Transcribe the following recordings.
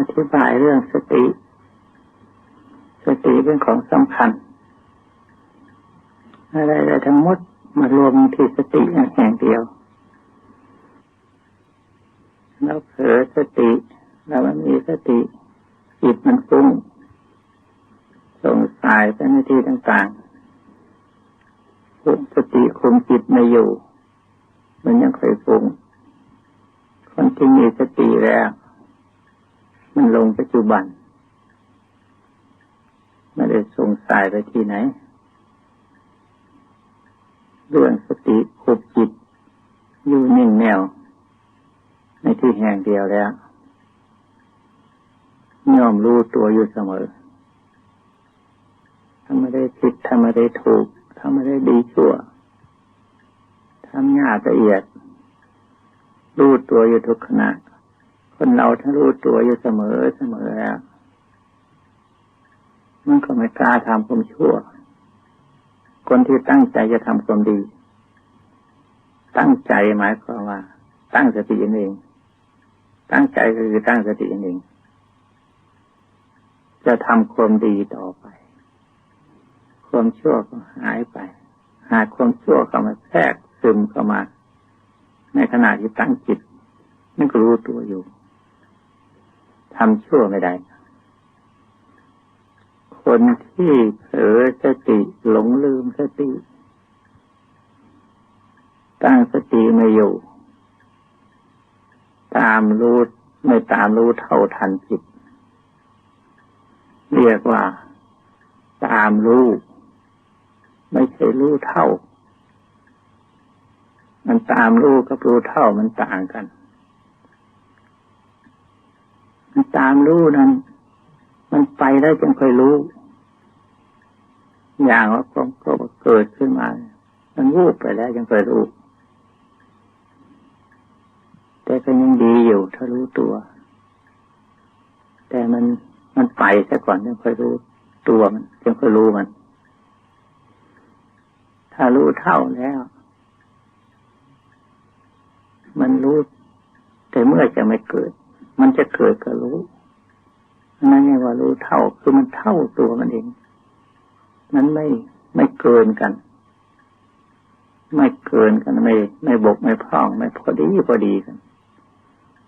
อธิบายเรื่องสติ สติเป็นของสำคัญ อะไรๆทั้งหมดมารวมที่สติอย่างแห่งเดียวแล้วเผลอสติแล้วมันมีสติจิตมันฟุ้งส่งสายไปในที่ต่างๆคุมสติคุมจิตไม่อยู่ มันยังเคยฟุ้งคนที่มีสติแล้ว มันลงปัจจุบัน ไม่ได้สงสายไปที่ไหน เรื่องสติคุบจิต อยู่นิ่งแนว ในที่แห่งเดียวแล้วย่อมรู้ตัวอยู่เสมอทำไม่ได้ผิดทำไม่ได้ถูกทำไม่ได้ดีชั่วทำยากละเอียดรู้ตัวอยู่ทุกขณะ คนเราถ้ารู้ตัวอยู่เสมอเสมอแล้วมันก็ไม่กล้าทำความชั่ว คนที่ตั้งใจจะทำความดี ตั้งใจหมายความว่า ตั้งสติเอง ตั้งใจคือตั้งสติเอง จะทำความดีต่อไป ความชั่วก็หายไป หากความชั่วเข้ามาแทรกซึมเข้ามา ในขณะที่ตั้งจิตนั่นก็รู้ตัวอยู่ ทำชั่วไม่ได้ คนที่เผลอสติหลงลืมสติ ตั้งสติไม่อยู่ ตามรู้ไม่ตามรู้เท่าทันจิต เรียกว่า ตามรู้ ไม่ใช่รู้เท่า มันตามรู้กับรู้เท่ามันต่างกัน มัน ตามรู้นั้น มันไปแล้วจึงค่อยรู้ อย่างว่าความก็เกิดขึ้นมา มันวูบไปแล้วยังค่อยรู้ แต่ก็ยังดีอยู่ถ้ารู้ตัว แต่มันมันไปซะก่อนจึงค่อยรู้ตัวมันจึงค่อยรู้มัน ถ้ารู้เท่าแล้ว มันรู้แต่เมื่อจะไม่เกิด มันจะเกิดก็รู้นั่นไงว่ารู้เท่าคือมันเท่าตัวมันเอง มันไม่ไม่เกินกัน ไม่เกินกันไม่ ไม่บกไม่พร่องไม่พอดีพอดีกัน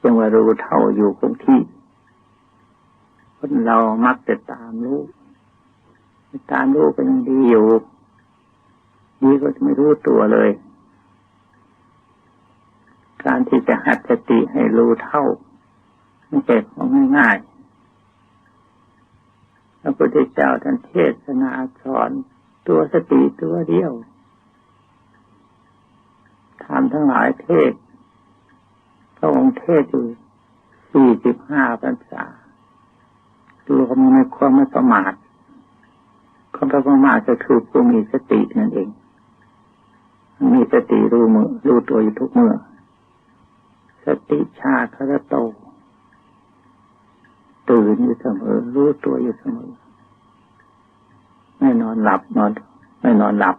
จึงว่ารู้เท่าอยู่คงที่คนเรามักจะตามรู้ตามรู้ก็ยังดีอยู่ดีก็ไม่รู้ตัวเลย การที่จะหัดสติให้รู้เท่า ไม่ใช่ของง่ายๆ พระพุทธเจ้าท่านเทศนาสอนตัวสติตัวเดียวทำทั้งหลายเทศ พระองค์เทศอยู่สี่สิบห้าพรรษารวมในความไม่ประมาทความประมาทก็คือผู้มีสตินั่นเอง มีสติรู้มือรู้ตัวอยู่ทุกเมื่อ สติชาคาระโต ตื่นอยู่เสมอ รู้ตัวอยู่เสมอ ไม่นอนหลับนอน ไม่นอนหลับ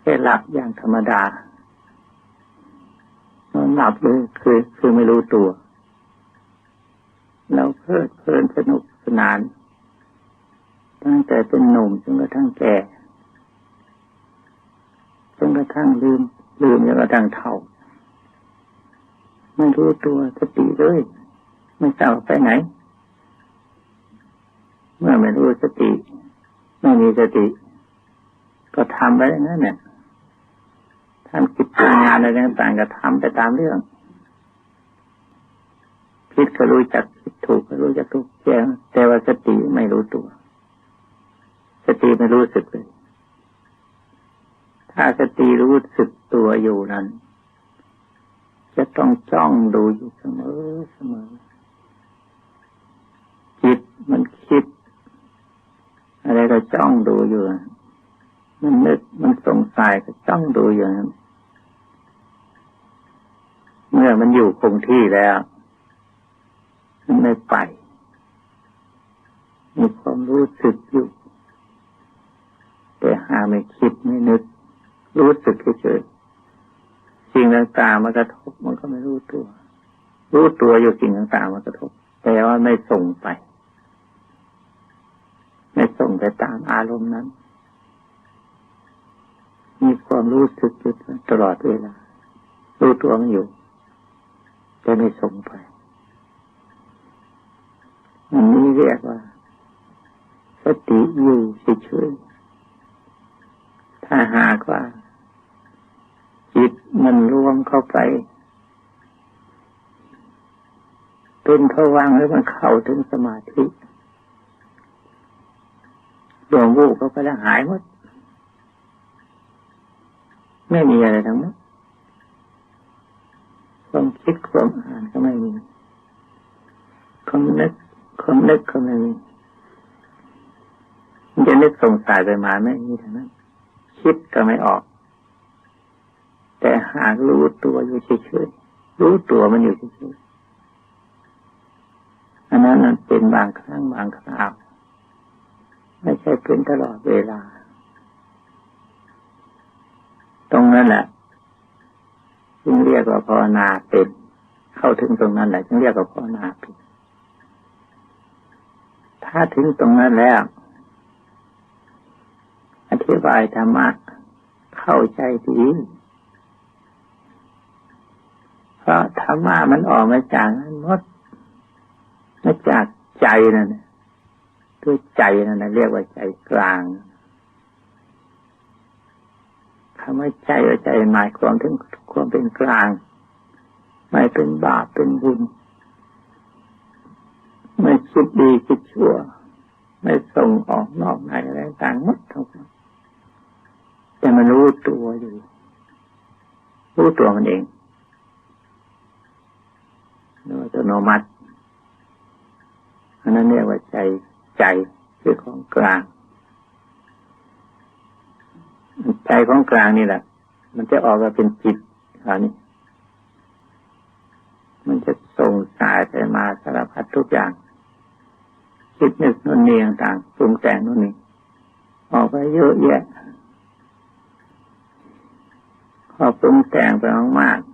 แค่หลับอย่างธรรมดานอนหลับเลยคือคือไม่รู้ตัวเราเพลิดเพลินสนุกสนาน ตั้งแต่เป็นหนุ่มจนกระทั่งแก่จนกระทั่งลืม ลืมจนกระทั่งเฒ่าไม่รู้ตัวสติเลย ไม่เจ้าไปไหน เมื่อไม่รู้สติ ไม่มีสติ ก็ทำไปอย่างนั้นเนี่ยทำกิจการงานอะไรต่างๆก็ทำไปตามเรื่องคิดก็รู้จักคิดถูกก็รู้จักถูกแจ้งแต่ว่าสติไม่รู้ตัว สติไม่รู้สึกเลย ถ้าสติรู้สึกตัวอยู่นั้น จะต้องจ้องดูอยู่เสมอเสมอ มันคิด อะไรก็จ้องดูอยู่ มันนึกมันสงสัยก็จ้องดูอยู่นั้นเมื่อมันอยู่คงที่แล้ว มันไม่ไป มีความรู้สึกอยู่ แต่หาไม่คิดไม่นึก รู้สึกเฉยๆสิ่งต่างๆมากระทบมันก็ไม่รู้ตัว รู้ตัวอยู่สิ่งต่างๆมากระทบแต่ว่าไม่ส่งไป ไม่ส่งไปตามอารมณ์นั้น มีความรู้สึกตลอดเวลา รู้ตัวมันอยู่ แต่ไม่ส่งไปอันนี้เรียกว่า สติอยู่เฉยถ้าหากว่า จิตมันรวมเข้าไป เป็นผวังแล้วมันเข้าถึงสมาธิ ดวงวูก็ไปแล้วหายหมด ไม่มีอะไรทั้งนั้นความคิดความอ่านก็ไม่มีความนึกความนึกก็ไม่มีมันจะนึกสงสัยไปมาไม่มีทั้งนั้นคิดก็ไม่ออก แต่หากรู้ตัวอยู่เฉยๆรู้ตัวมันอยู่เฉยๆอันนั้นเป็นบางครั้งบางคราว ไม่ใช่เป็นตลอดเวลา ตรงนั้นแหละจึงเรียกว่าภาวนาเป็นเข้าถึงตรงนั้นแหละจึงเรียกว่าภาวนาเป็นถ้าถึงตรงนั้นแล้ว อธิบายธรรมะเข้าใจดีเพราะธรรมะมันออกมาจากนั้นหมดมาจากใจนั่น ด้วยใจนั่นเรียกว่าใจกลางคำว่าใจว่าใจหมายความถึงความเป็นกลาง ไม่เป็นบาปเป็นบุญ ไม่คิดดีคิดชั่ว ไม่ส่งออกนอกในอะไรต่างหมดทั้งหมดแต่มันรู้ตัวอยู่รู้ตัวมันเองโดยอัตโนมัติอันนั้นเรียกว่าใจ ใจคือของกลาง ใจของกลางนี่แหละ มันจะออกมาเป็นจิตคราวนี้ มันจะส่งสายไปมาสารพัดทุกอย่าง คิดนึกนู่นนี่ต่างปรุงแต่งนู่นนี่ออกไปเยอะแยะพอปรุงแต่งไปมากๆ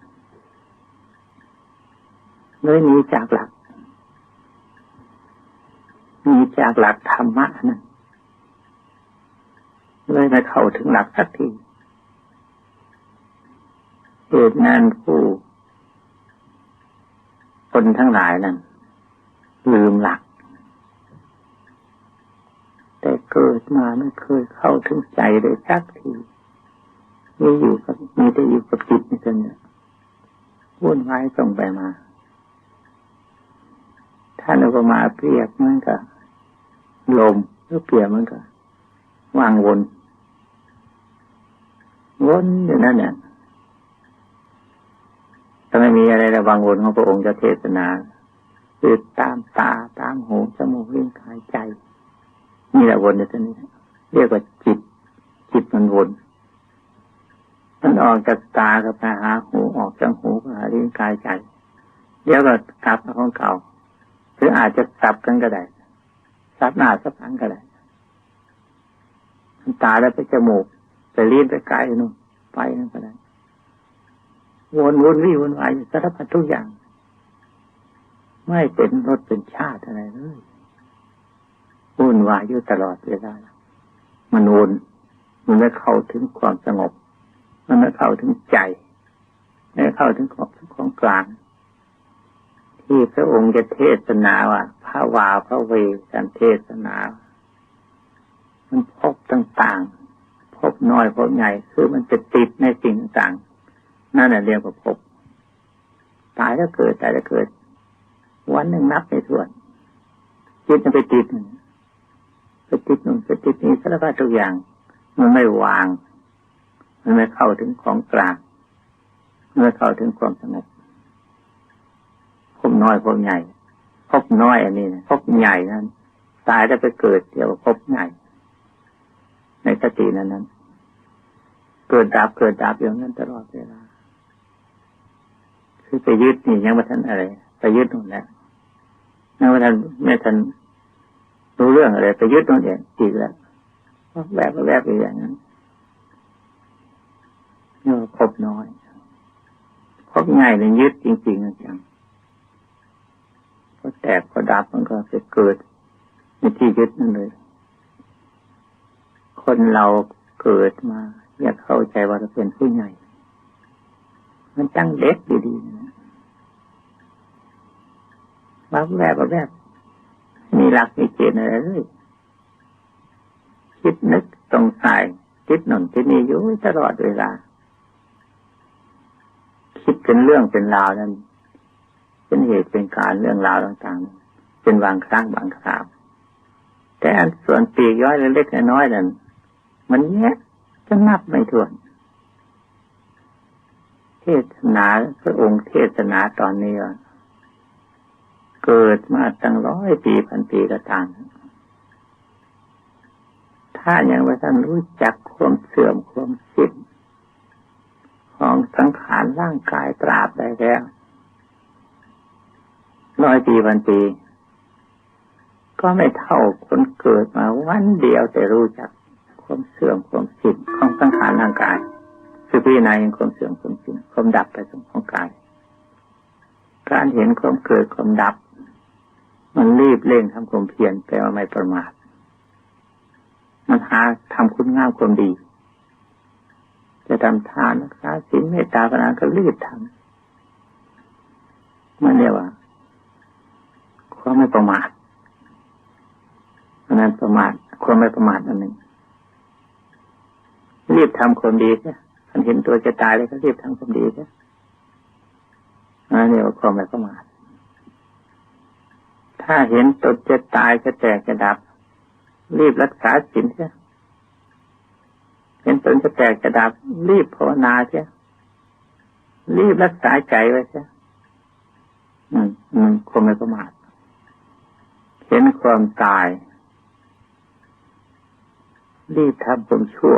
เลยหนีจากหลัก จากหลักธรรมะนั่นเลยไม่เข้าถึงหลักสักทีเหตุงานผู้คนทั้งหลายนั้นลืมหลัก แต่เกิดมาไม่เคยเข้าถึงใจเลยสักทีมีอยู่กับมีแต่อยู่กับจิตนี่เนี่ยวุ่นวายส่งไปมา ท่านอุปมาเปรียบมันก็ ลมหรือเปรียบมันก็ว่างวนวนอยู่นั่นเนี่ยถ้าไม่มีอะไรระวังวนของพระองค์จะเทศนาคือตามตาตามหูจมูกลิ้นกายใจนี่แหละวนอยู่ตรงนี้เรียกว่าจิต จิตมันวนมันออกจากตากับไปหาหูออกจากหูไปหาลิ้นกายใจเดี๋ยวก็กลับของเก่าหรืออาจจะสับกันก็ได้ สับหน้าสับหลังก็ได้ตาแล้วไปจมูกไปลิ้นไปกายนู่นไปนั่นก็ได้วนวนวิ่วนวายสารพัดทุกอย่าง ไม่เป็นรสเป็นชาติอะไรเลยวุ่นวายอยู่ตลอดเวลามันวนมันไม่เข้าถึงความสงบ มันไม่เข้าถึงใจไม่เข้าถึงของของกลาง ที่พระองค์จะเทศนาว่าพระวาพระเวการเทศนา มันพบต่างๆ พบน้อยพบใหญ่คือมันจะติดในสิ่งต่างนั่นแหละเรียกว่าพบตายแล้วเกิดตายแล้วเกิด วันหนึ่งนับในส่วนจิตมันไปติดไปติดนู่นไปติดนี้สารพัดทุกอย่าง มันไม่วาง มันไม่เข้าถึงของกลางมันไม่เข้าถึงความสงบ พบน้อยพบใหญ่พบน้อยอันนี้พบใหญ่นั้น ตายแล้วไปเกิดเดี๋ยวพบใหญ่ ในสตินั้นนั้น เกิดดับเกิดดับอย่างนั้นตลอดเวลาคือไปยึดนี่ยังไม่ทันอะไรไปยึดตรงนั้นยังไม่ทันไม่ทันรู้เรื่องอะไรไปยึดตรงนี้อีกแล้วแบบแบบไปอย่างนั้นนี่พบน้อยพบง่ายเลยยึดจริงๆจัง พอแตกพอดับมันก็จะเกิดในที่ยึดนั่นเลย คนเราเกิดมาอยากเข้าใจว่าเราเป็นผู้ใหญ่ มันตั้งเด็กดีๆนะมาแบบแบบมีหลักมีเกณฑ์อะไรเลยคิดนึกตรงสายคิดหนุนที่นี่อยู่ตลอดเวลา คิดเป็นเรื่องเป็นราวนั้น เป็นเหตุเป็นการเรื่องราวต่างๆ เป็นบางครั้งบางคราว แต่ส่วนปีกย้อยเล็กๆน้อยๆนั้นมันแยะจะนับไม่ถ้วน เทศนาพระองค์เทศนาตอนนี้เกิดมาตั้งร้อยปีพันปีก็ตามถ้าอย่างว่าท่านรู้จักความเสื่อมความสิ้นของสังขารร่างกายตราบได้แล้ว ร้อยปีพันปี ก็ไม่เท่าคนเกิดมาวันเดียวแต่รู้จักความเสื่อมความสิ้นของสังขารร่างกายคือพี่นายความเสื่อมความสิ้นความดับไปของกาย การเห็นความเกิดความดับ มันรีบเร่งทำความเพียรแปลว่าไม่ประมาทมันหาทำคุณงามความดี จะทำทานรักษาศีลเมตตาภาวนาก็รีบทำมันเรียกว่าความ ไม่ประมาทนั้นประมาทความไม่ประมาทอันหนึ่งรีบทำความดีใช่ท่านเห็นตัวจะตายเลยก็รีบทำความดีใช่อันนี้ว่าความไม่ประมาทถ้าเห็นตนจะตายจะแตกจะดับ รีบรักษาศีลเสียเห็นตนจะแตกจะดับ รีบภาวนาเสียรีบรักษาใจไว้เสียอืมอืมคงไม่ประมาท เห็นความตายรีบทำความชั่ว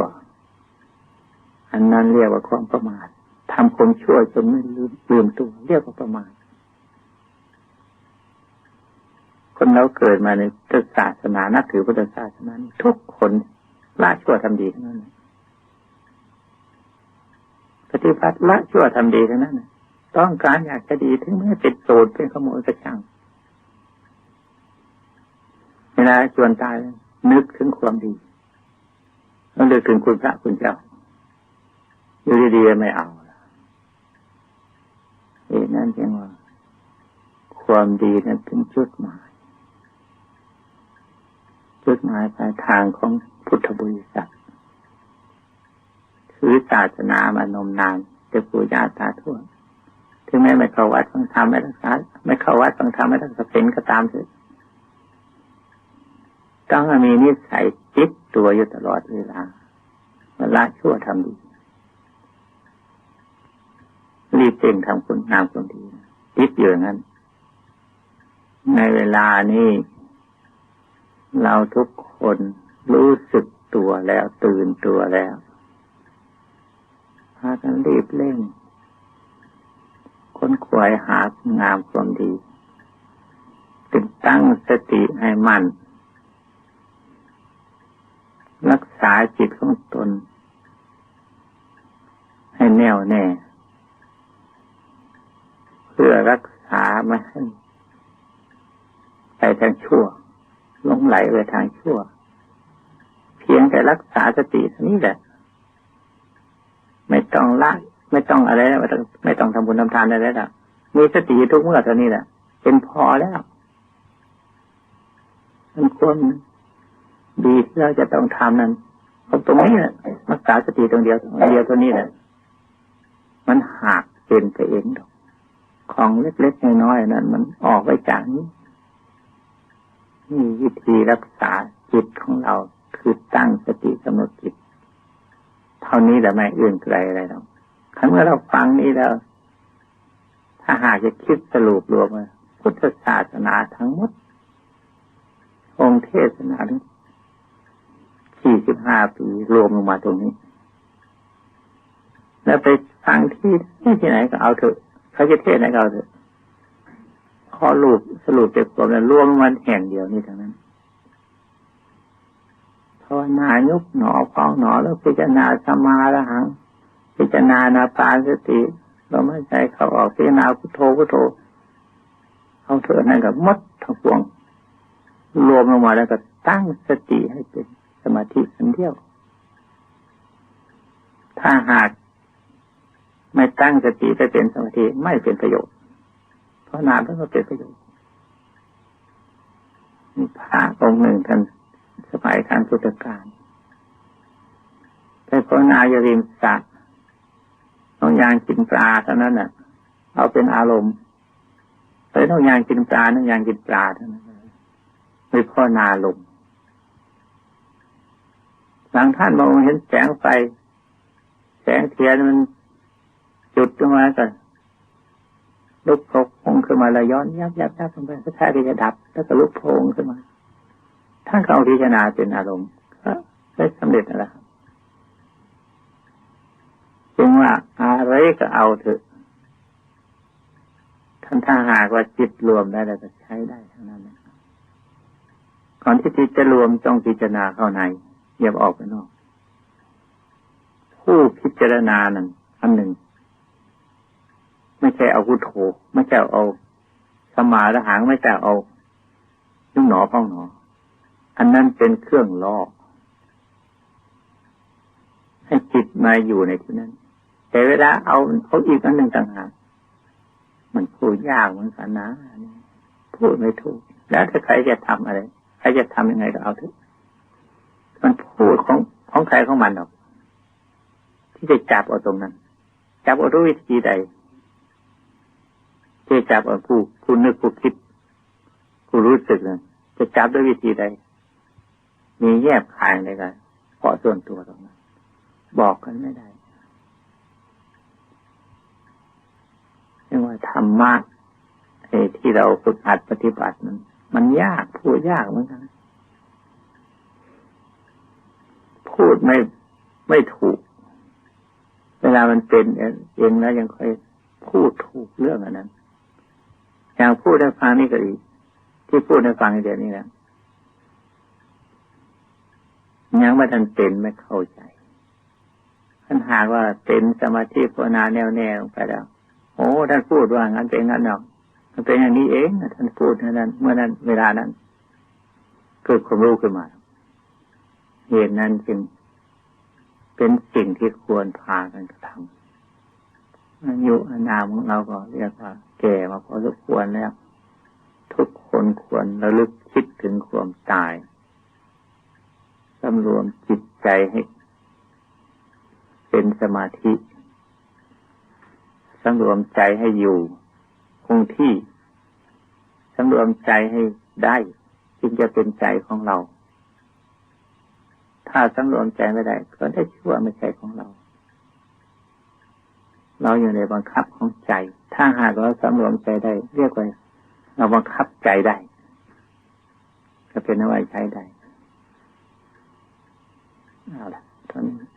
อันนั้นเรียกว่าความประมาททำความชั่วจนไม่ลืมลืมตัวเรียกว่าประมาทคนเราเกิดมาในพุทธศาสนานับถือพุทธศาสนาทุกคนละชั่วทำดีทั้งนั้นปฏิบัติละชั่วทำดีทั้งนั้นต้องการอยากจะดีถึงแม้เป็นโจรเป็นขโมยกระช่าง เวลาจวนตายนึกถึงความดีต้องนึกถึงคุณพระคุณเจ้าอยู่ดีๆไม่เอาเอ่นั่นจึงว่า ความดีนั้นเป็นจุดหมายจุดหมายปลายทางของพุทธบริษัทคือศาสนามานมนานจะปู่ย่าตาทวดถึงแม้ไม่เข้าวัดฟังธรรมไม่รักษาไม่เข้าวัดฟังธรรมไม่รักษาเป็นก็ตามเถอะ ต้องมีนิสัยจิตตัวอยู่ตลอดเวลาเวลาชั่วทำดี รีบเร่งทำคุณงามคนดีจิตอยู่อย่างนั้น ในเวลานี้เราทุกคนรู้สึกตัวแล้วตื่นตัวแล้วพากันรีบเร่งค้นควยหางามความดี ติดตั้งสติให้มั่น รักษาจิตของตน ให้แน่วแน่ เพื่อรักษาไม่ให้ไปทางชั่วหลงไหลไปทางชั่ว เพียงแต่รักษาสตินี้แหละ ไม่ต้องละไม่ต้องอะไรไม่ต้องไม่ต้องทำบุญทำทานอะไรแล้วมีสติทุกเมื่อเท่านี้แหละเป็นพอแล้วมันควร ดีที่เราจะต้องทำนั้นตรงนี้แหละรักษาสติตรงเดียวเดียวตัวนี้แหละมันหักเป็นไปเองดอกของเล็กๆน้อยๆนั้น มันออกไปจากนี้นี่วิธีรักษาจิตของเราคือตั้งสติกำหนดจิต เท่านี้แหละไม่อื่นไกลอะไรหรอกครั้งเมื่อเราฟังนี้แล้ว ถ้าหากจะคิดสรุปรวมพุทธศาสนาทั้งหมด องค์เทศนาทั้ง สี่สิบห้าปีรวมลงมาตรงนี้ แล้วไปฟังที่ที่ไหนก็เอาเถอะเขาจะเทศไหนก็เอาเถอะพอรูปสรุปเจ็บปวดแล้วรวมมันแห่งเดียวนี่ทั้งนั้นภาวนายุกหนอฟองหนอแล้วพิจารณาสมาละหัง พิจารณานาปานสติเราไม่ใจเขาออกพิจารณาพุทโธพุทโธเอาเถอะนั่นก็มดทั้งปวง รวมลงมาแล้วก็ตั้งสติให้เป็น สมาธิอันเดียว ถ้าหากไม่ตั้งสติไปเป็นสมาธิไม่เป็นประโยชน์ เพราะนานแล้วก็เป็นประโยชน์มีพระองค์หนึ่งท่านสมัยทางพุทธกาลไปภาวนาอยู่ริมสระต้องยางกินปลาเท่านั้นน่ะ เอาเป็นอารมณ์ไปต้องยางกินปลาต้องยางกินปลาเท่านั้นไม่พ่อนาลง หลังท่านมองเห็นแสงไฟ แสงเทียนมันจุดขึ้นมาก่อนลุกโผล่ขึ้นมาแล้วย้อนยับยับยับลงไปก็แค่ที่จะดับ แล้วก็ลุกโผล่ขึ้นมาท่านเขาพิจารณาเป็นอารมณ์ก็ได้สำเร็จแล้วจึงว่าอะไรก็เอาเถอะท่านถ้าหากว่าจิตรวมได้แล้วก็ใช้ได้ทั้งนั้นนะก่อนที่จิตจะรวมต้องพิจารณาเข้าใน อย่าออกไปนอก ผู้พิจารณานั้นอันหนึ่ง ไม่ใช่เอาพุทโธไม่ใช่เอาสมาละหางไม่ใช่เอายุ่งหนอพ้องหนอ อันนั้นเป็นเครื่องล่อให้จิตมาอยู่ในที่นั้น แต่เวลาเอาเขาอีกอันหนึ่งต่างหากมันพูดยากเหมือนกันนะพูดไม่ถูก แล้วถ้าใครจะทำอะไร ใครจะทำยังไงก็เอาเถอะ มันพูดของของใครของมันหรอก ที่จะจับเอาตรงนั้น จับเอาด้วยวิธีใดจะจับเอาผู้ผู้นึกผู้คิดผู้รู้สึกนะจะจับด้วยวิธีใดมีแยบคายอะไรกันเพราะส่วนตัวตรงนั้น บอกกันไม่ได้เรียกว่าธรรมะที่เราฝึกหัดปฏิบัตินั้นมันยากพูดยากเหมือนกัน พูดไม่ไม่ถูก เวลามันเป็นเองแล้วยังค่อยพูดถูกเรื่องอันนั้น อย่างพูดให้ฟังนี่ก็ดี ที่พูดให้ฟังเดี๋ยวนี้นะยังไม่ทันเป็นไม่เข้าใจท่านหากว่าเป็นสมาธิภาวนาแน่วแน่ลงไปแล้วโอ้ท่านพูดว่างั้นเป็นงั้นหรอกมันเป็นอย่างนี้เองท่านพูดนั้นเมื่อนั้นเวลานั้นเกิดความรู้ขึ้นมา เหตุนั้นจึงเป็นสิ่งที่ควรพากันกระทำอายุอนามของเราก็เรียกว่า แก่มาพอสมควรแล้ว ทุกคนควรระลึกคิดถึงความตายสำรวมจิตใจให้ เป็นสมาธิสำรวมใจให้อยู่คงที่สำรวมใจให้ได้ จึงจะเป็นใจของเรา ถ้าสังรวมใจไม่ได้ก็ได้ชื่อว่าไม่ใช่ของเรา เราอยู่ในบังคับของใจ ถ้าหากเราสังรวมใจได้ เรียกว่าเราบังคับใจได้ก็เป็นนวัยใช้ได้เอาละตอนนี้